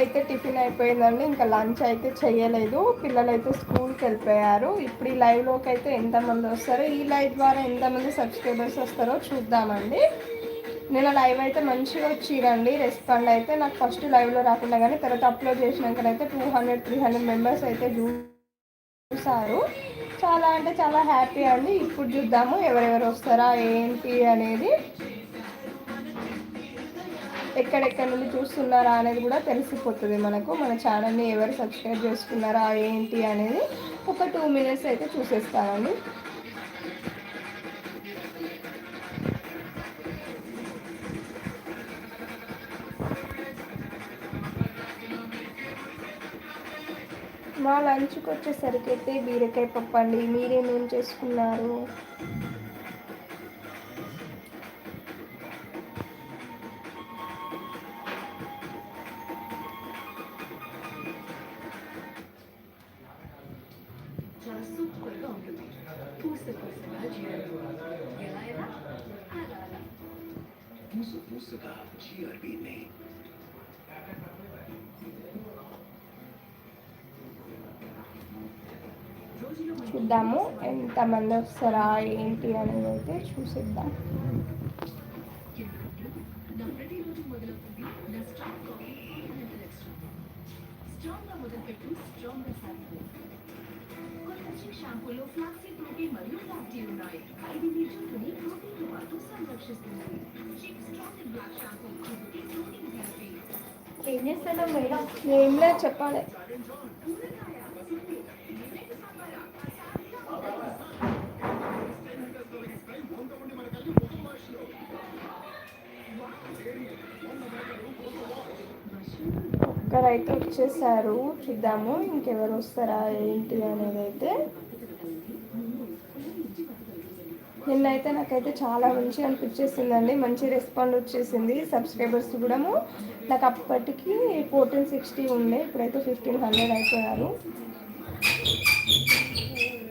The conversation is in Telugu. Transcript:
అయితే టిఫిన్ అయిపోయిందండి. ఇంకా లంచ్ అయితే చేయలేదు. పిల్లలు అయితే స్కూల్కి వెళ్ళిపోయారు. ఇప్పుడు ఈ లైవ్లోకి అయితే ఎంతమంది వస్తారో ఈ లైవ్ ద్వారా ఎంతమంది సబ్స్క్రైబర్స్ వస్తారో చూద్దామండి. నేను లైవ్ అయితే మంచిగా వచ్చిరండి రెస్పాండ్ అయితే నాకు ఫస్ట్ లైవ్లో రాకుండా కానీ తర్వాత upload చేసినాకనైతే two hundred three hundred members అయితే చూసారు చాలా అంటే చాలా హ్యాపీ అండి. ఇప్పుడు చూద్దాము ఎవరెవరు వస్తారా ఏంటి అనేది. ఎక్కడెక్కడ నుండి చూస్తున్నారా అనేది కూడా తెలిసిపోతుంది మనకు. మన ఛానల్ని ఎవరు సబ్స్క్రైబ్ చేసుకున్నారా ఏంటి అనేది ఒక టూ మినిట్స్ అయితే చూసేస్తామండి. మా లంచ్కి వచ్చేసరికి అయితే బీరకాయ పప్పు అండి మీరేమేం చేసుకున్నారు? చాలా సూపర్గా ఉంటుంది పూస పూసగా జీరలు ఎలా ఎలా అలా అలా పూస పూసగా జిఆర్బి నెయ్యి రోజులో మనకి చూద్దాము ఎంతమంది వస్తారా ఏంటి అనేది అయితే చూసిద్దాం నా ప్రతిరోజు మొదలవుతుంది నా షాంపూలో ఫ్లాక్సీ ప్రోటీన్ మరియు ఫ్లాక్టీ ఉన్నాయి. ఐదు మీ జుట్టుని ప్రోటీన్ పాటు సంరక్షిస్తుంది. చిక్ స్ట్రాంగ్ బ్లాక్ షాంపూ జుట్టుకి ప్రోటీన్ ఏం చేస్తాడో మేడం? ఏం లేదు చెప్పాలి. ఒక్కరైతే వచ్చేసారు. చూద్దాము ఇంకెవరు వస్తారా ఏంటి అనేది అయితే. నిన్నైతే నాకైతే చాలా మంచిగా అనిపించేసిందండి. మంచి రెస్పాండ్ వచ్చేసింది సబ్స్క్రైబర్స్ కూడా నాకు అప్పటికి ఫోర్టీన్ సిక్స్టీ ఉండే. ఇప్పుడైతే ఫిఫ్టీన్ హండ్రెడ్ అయిపోయారు